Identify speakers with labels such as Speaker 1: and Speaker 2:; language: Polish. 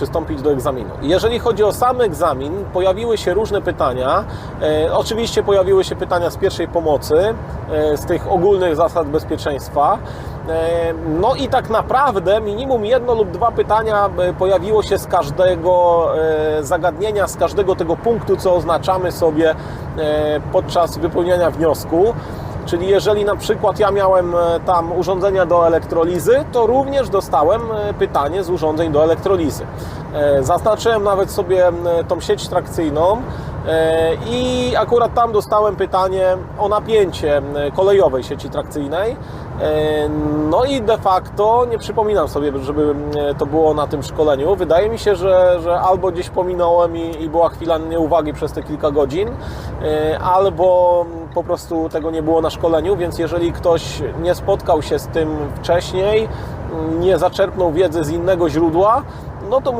Speaker 1: przystąpić do egzaminu. Jeżeli chodzi o sam egzamin, pojawiły się różne pytania. E, oczywiście pojawiły się pytania z pierwszej pomocy, e, z tych ogólnych zasad bezpieczeństwa. E, No i tak naprawdę minimum jedno lub dwa pytania e, pojawiło się z każdego e, zagadnienia, z każdego tego punktu, co oznaczamy sobie podczas wypełniania wniosku. Czyli jeżeli na przykład ja miałem e, tam urządzenia do elektrolizy, to również dostałem e, pytanie z urządzeń do elektrolizy. E, Zaznaczyłem nawet sobie tą sieć trakcyjną i akurat tam dostałem pytanie o napięcie kolejowej sieci trakcyjnej. No i de facto nie przypominam sobie, żeby to było na tym szkoleniu. Wydaje mi się, że, że albo gdzieś pominąłem i, i była chwila nieuwagi przez te kilka godzin, albo po prostu tego nie było na szkoleniu, więc jeżeli ktoś nie spotkał się z tym wcześniej, nie zaczerpnął wiedzy z innego źródła, no to